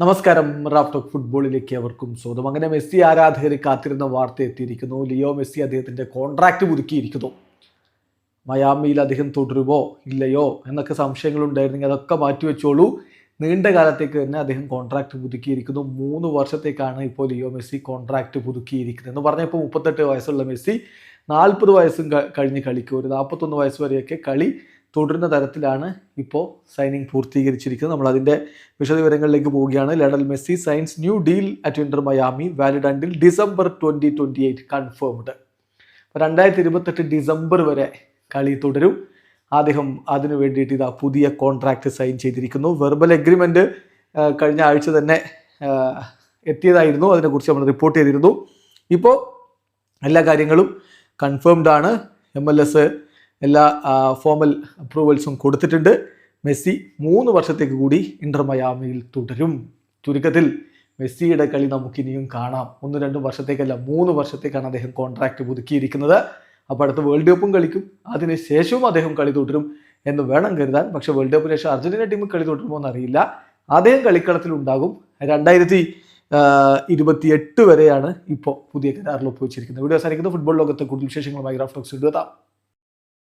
നമസ്കാരം. Raf talk ഫുട്ബോളിലേക്ക് അവർക്കും സ്വാഗതം. അങ്ങനെ മെസ്സി ആരാധകർ കാത്തിരുന്ന വാർത്ത എത്തിയിരിക്കുന്നു. ലിയോ മെസ്സി അദ്ദേഹത്തിന്റെ കോൺട്രാക്റ്റ് പുതുക്കിയിരിക്കുന്നു. മയാമിയിൽ അദ്ദേഹം തുടരുമോ? ഇല്ലയോ? എന്നൊക്കെ സംശയങ്ങളുണ്ടായിരുന്നെങ്കിൽ അതൊക്കെ മാറ്റിവെച്ചോളൂ. നീണ്ട കാലത്തേക്ക് തന്നെ അദ്ദേഹം കോൺട്രാക്റ്റ് പുതുക്കിയിരിക്കുന്നു. മൂന്ന് വർഷത്തേക്കാണ് ഇപ്പോൾ ലിയോ മെസ്സി കോൺട്രാക്റ്റ് പുതുക്കിയിരിക്കുന്നത് എന്ന് പറഞ്ഞപ്പോൾ മുപ്പത്തെട്ട് വയസ്സുള്ള മെസ്സി നാൽപ്പത് വയസ്സും കഴിഞ്ഞ് കളിക്കും. ഒരു നാൽപ്പത്തൊന്ന് വയസ്സ് വരെയൊക്കെ കളി തുടരുന്ന തരത്തിലാണ് ഇപ്പോൾ സൈനിങ് പൂർത്തീകരിച്ചിരിക്കുന്നത്. നമ്മൾ അതിന്റെ വിശദവിവരങ്ങളിലേക്ക് പോവുകയാണ്. Lionel Messi signs new deal at Inter Miami valid until December twenty twenty eight confirmed രണ്ടായിരത്തി ഇരുപത്തെട്ട് ഡിസംബർ വരെ കളി തുടരും. അദ്ദേഹം അതിനു വേണ്ടിയിട്ട് ഇതാ പുതിയ കോൺട്രാക്റ്റ് സൈൻ ചെയ്തിരിക്കുന്നു. വെർബൽ എഗ്രിമെന്റ് കഴിഞ്ഞ ആഴ്ച തന്നെ എത്തിയതായിരുന്നു. അതിനെക്കുറിച്ച് നമ്മൾ റിപ്പോർട്ട് ചെയ്തിരുന്നു. ഇപ്പോൾ എല്ലാ കാര്യങ്ങളും കൺഫേംഡ് ആണ്. എം എൽ എസ് എല്ലാ ഫോമൽ അപ്രൂവൽസും കൊടുത്തിട്ടുണ്ട്. മെസ്സി മൂന്ന് വർഷത്തേക്ക് കൂടി ഇന്റർ മയാമിയിൽ തുടരും. ചുരുക്കത്തിൽ മെസ്സിയുടെ കളി നമുക്കിനിയും കാണാം. ഒന്ന് രണ്ട് വർഷത്തേക്കല്ല മൂന്ന് വർഷത്തേക്കാണ് അദ്ദേഹം കോൺട്രാക്ട് പുതുക്കിയിരിക്കുന്നത്. അപ്പോൾ അടുത്ത വേൾഡ് കപ്പും കളിക്കും. അതിന് ശേഷവും അദ്ദേഹം കളി തുടരും എന്ന് വേണം കരുതാൻ. പക്ഷേ വേൾഡ് കപ്പിന് ശേഷം അർജന്റീന ടീം കളി തുടരുമോ എന്നറിയില്ല. അദ്ദേഹം കളിക്കളത്തിൽ ഉണ്ടാകും. രണ്ടായിരത്തി ഇരുപത്തിയെട്ട് വരെയാണ് ഇപ്പോൾ പുതിയ കരാറിൽ ഒപ്പുവെച്ചിരിക്കുന്നത്. വീഡിയോ അവസാനിക്കുന്ന. ഫുട്ബോൾ ലോകത്തെ കൂടുതൽ വിശേഷങ്ങളുമായി ഗ്രാഫ് ടോക്സ് എത്താം.